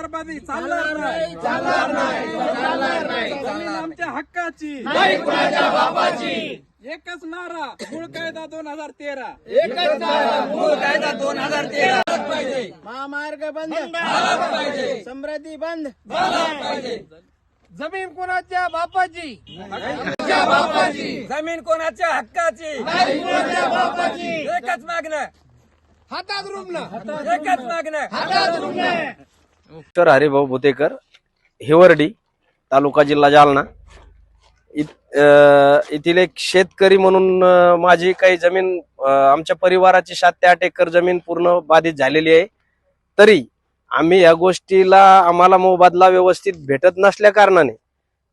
बरबादी चालणार नाही. चालणार नाही चालणार नाही. जमीन आमच्या हक्काची. नाही कुणाच्या बापाची. एकच नारा मूळ कायदा दोन हजार तेरा. एकच नारा, मूळ कायदा दोन हजार तेरा. पाहिजे. महामार्ग बंद. पाहिजे. समृद्धी बंद. जमीन कोणाच्या बापाची? बापाची. जमीन कोणाच्या हक्काची? बापाची. एकच मागणं. हातात रुग्ण. एकच मागणं. हातात रुग्ण. तर हरिभाऊ भुतेकर हिवरडी तालुका जिल्हा जालना. येथील एक शेतकरी म्हणून माझी काही जमीन आमच्या परिवाराची सात ते आठ एकर जमीन पूर्ण बाधित झालेली आहे. तरी आम्ही या गोष्टीला आम्हाला मोबदला व्यवस्थित भेटत नसल्या कारणाने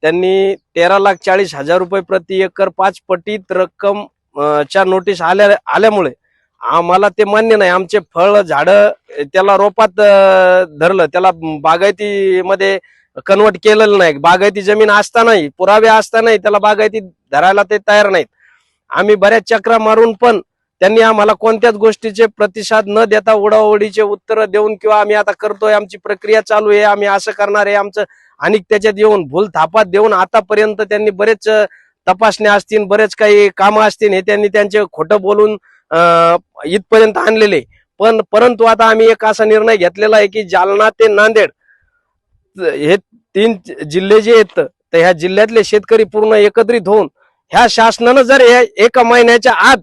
त्यांनी तेरा लाख चाळीस हजार रुपये प्रति एकर पाच पटीत रक्कम च्या नोटीस आल्या आल्यामुळे आम्हाला ते मान्य नाही. आमचे फळ झाड त्याला रोपात धरलं. त्याला बागायतीमध्ये कन्वर्ट केलेलं नाही. बागायती जमीन असतानाही पुरावे असतानाही त्याला बागायती धरायला ते तयार नाहीत. आम्ही बऱ्याच चक्रा मारून पण त्यांनी आम्हाला कोणत्याच गोष्टीचे प्रतिसाद न देता उडाओडीचे उत्तर देऊन किंवा आम्ही आता करतोय आमची प्रक्रिया चालू आहे आम्ही असं करणार आहे आमचं आणि त्याच्यात येऊन भूल थापात देऊन आतापर्यंत त्यांनी बरेच तपासण्या असतील बरेच काही कामं असतील हे त्यांनी त्यांचे खोटं बोलून इथपर्यंत आणलेले. पण परंतु आता आम्ही एक असा निर्णय घेतलेला आहे की जालना ते नांदेड हे तीन जिल्हे जे आहेत तर ह्या जिल्ह्यातले शेतकरी पूर्ण एकत्रित होऊन ह्या शासनानं जर एका महिन्याच्या आत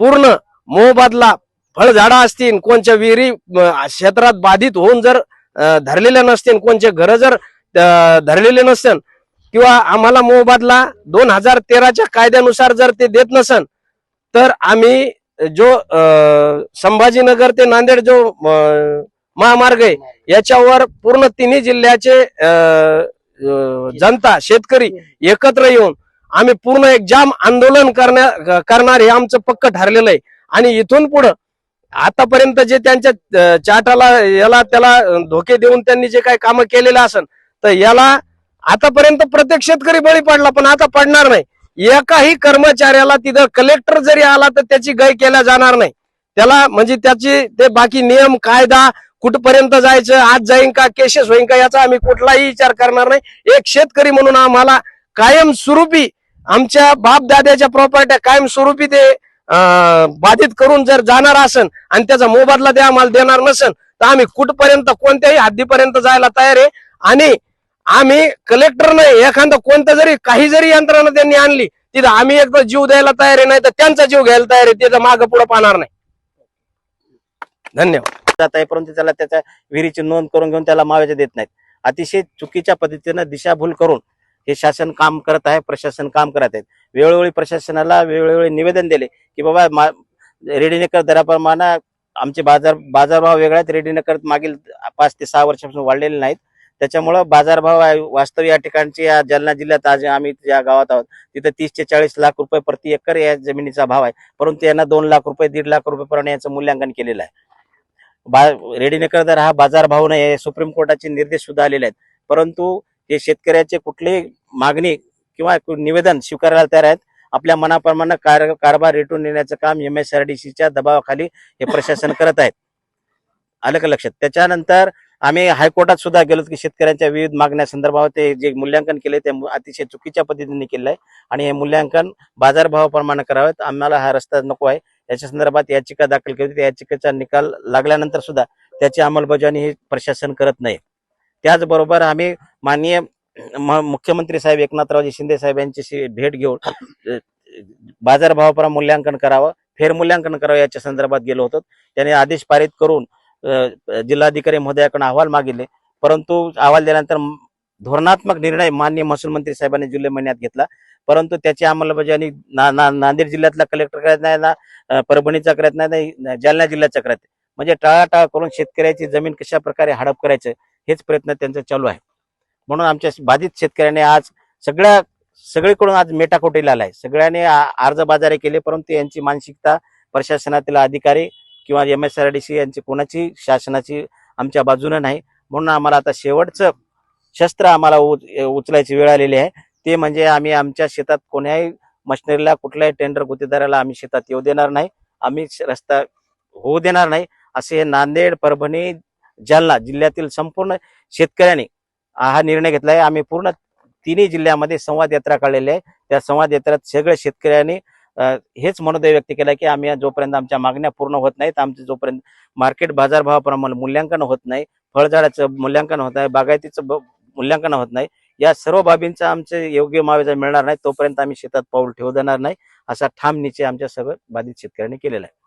पूर्ण मोहबादला फळझाडा असतील कोणच्या विहिरी क्षेत्रात बाधित होऊन जर धरलेल्या नसतील कोणचे घरं जर धरलेले नसतील किंवा आम्हाला मोबदला दोन हजार तेराच्या कायद्यानुसार जर ते देत नसन तर आम्ही जो अं, संभाजीनगर ते नांदेड जो महामार्ग आहे याच्यावर पूर्ण तिन्ही जिल्ह्याचे अं, जनता शेतकरी एकत्र येऊन आम्ही पूर्ण एक जाम आंदोलन करण्या करणार हे आमचं पक्क ठरलेलं आहे. आणि इथून पुढं आतापर्यंत जे त्यांच्या चाटाला याला त्याला धोके देऊन त्यांनी जे काही कामं केलेलं असन तर याला आतापर्यंत प्रत्येक शेतकरी बळी पडला पण आता पडणार नाही. एकाही कर्मचाऱ्याला तिथं कलेक्टर जरी आला तर त्याची गय केल्या जाणार नाही. त्याला म्हणजे त्याची ते बाकी नियम कायदा कुठपर्यंत जायचं आज जाईन का केसेस होईन का याचा आम्ही कुठलाही विचार करणार नाही. एक शेतकरी म्हणून आम्हाला कायमस्वरूपी आमच्या बापदाद्याच्या प्रॉपर्ट्या कायमस्वरूपी ते बाधित करून जर जाणार असन आणि त्याचा मोबदला ते आम्हाला देणार नसन तर आम्ही कुठपर्यंत कोणत्याही हद्दीपर्यंत जायला तयार आहे. आणि आम्ही कलेक्टर नाही एखादं कोणतं जरी काही जरी यंत्रणा त्यांनी आणली तिथं आम्ही एकदा जीव द्यायला तयार आहे नाही तर त्यांचा जीव घ्यायला तयार आहे तिथं माग पुढे पाहणार नाही. धन्यवाद. जात आहे परंतु त्याला त्याच्या विहिरीची नोंद करून घेऊन त्याला माव्याचे देत नाहीत. अतिशय चुकीच्या पद्धतीनं दिशाभूल करून हे शासन काम करत आहे प्रशासन काम करत आहेत वेळोवेळी प्रशासनाला वेळोवेळी निवेदन दिले की बाबा रेडीनेकर दराप्रमाणे आमचे बाजार बाजारभाव वेगळे आहेत रेडीनेकर मागील पाच ते सहा वर्षापासून वाढलेले नाहीत. त्याच्यामुळं बाजारभाव आहे. वास्तव या ठिकाणचे या जालना जिल्ह्यात आज आम्ही ज्या गावात आहोत. तिथं तीस ते चाळीस लाख रुपये प्रति एकर या जमिनीचा भाव आहे. परंतु यांना दोन लाख रुपये दीड लाख रुपयेपर्यंत याचं मूल्यांकन केलेलं आहे. बा रेडीनेकर दर हा बाजारभाव नाही आहे. सुप्रीम कोर्टाचे निर्देश सुद्धा आलेले आहेत. परंतु हे शेतकऱ्याचे कुठलेही मागणी किंवा निवेदन स्वीकारायला तयार आहेत? आपल्या मनाप्रमाणे कार कारभार रेटून नेण्याचं काम एम एस आर डी सीच्या दबावाखाली हे प्रशासन करत आहेत. आलं का लक्षात? त्याच्यानंतर आम्ही हायकोर्टात सुद्धा गेलो की शेतकऱ्यांच्या विविध मागण्या संदर्भात ते जे मूल्यांकन केले ते अतिशय चुकीच्या पद्धतीने केलं आहे आणि हे मूल्यांकन बाजारभावाप्रमाणे करावेत. आम्हाला हा रस्ता नको आहे. याच्या संदर्भात याचिका दाखल केली होती. त्या याचिकेचा निकाल लागल्यानंतर सुद्धा त्याची अंमलबजावणी हे प्रशासन करत नाही. त्याचबरोबर आम्ही माननीय म- मुख्यमंत्री साहेब एकनाथरावजी शिंदे साहेब यांच्याशी भेट घेऊन अ, मूल्यांकन करावं फेरमूल्यांकन करावं याच्या संदर्भात गेलो होतो. त्याने आदेश पारित करून जिल्हाधिकारी महोदयाकडे अहवाल मागितले. परंतु अहवाल दिल्यानंतर धोरणात्मक निर्णय माननीय महसूल मंत्री साहेबांनी जुलै महिन्यात घेतला. परंतु त्याची अंमलबजावणी ना- ना- नांदेड जिल्ह्यातला कलेक्टर करत नाही ना परभणीचा करत नाही ना जालना जिल्ह्याचा करत म्हणजे टाळाटाळ करून शेतकऱ्याची जमीन कशा प्रकारे हडप करायचं हेच प्रयत्न त्यांचा चालू आहे. म्हणून आमच्या बाधित शेतकऱ्याने आज सगळ्या सगळीकडून आज मेटाकोटीला आलाय. सगळ्यांनी अर्ज बाजारे केले परंतु यांची मानसिकता प्रशासनातील अधिकारी किंवा M S R D C यांची कोणाची शासनाची आमच्या बाजूनं नाही. म्हणून आम्हाला आता शेवटचं शस्त्र आम्हाला उच- उचलायची वेळ आलेली आहे. ते म्हणजे आम्ही आमच्या शेतात कोण्याही मशिनरीला कुठल्याही टेंडर गुत्तेदाराला आम्ही शेतात येऊ देणार नाही. आम्ही रस्ता होऊ देणार नाही. असे हे नांदेड परभणी जालना जिल्ह्यातील संपूर्ण शेतकऱ्यांनी हा निर्णय घेतला आहे. आम्ही पूर्ण तिन्ही जिल्ह्यामध्ये संवाद यात्रा काढलेली आहे. त्या संवाद यात्रेत सगळ्या शेतकऱ्यांनी हेच मनोदय व्यक्त केलं की आम्ही जोपर्यंत आमच्या मागण्या पूर्ण होत नाहीत आमचे जोपर्यंत मार्केट बाजारभावाप्रमाणे मूल्यांकन होत नाही फळझाडाचं मूल्यांकन होत नाही बागायतीचं मूल्यांकन होत नाही या सर्व बाबींचा आमचे योग्य मावेजा मिळणार नाही तोपर्यंत आम्ही शेतात पाऊल ठेवू देणार नाही असा ठाम निश्चय आमच्या सगळं बाधित शेतकऱ्यांनी केलेला आहे.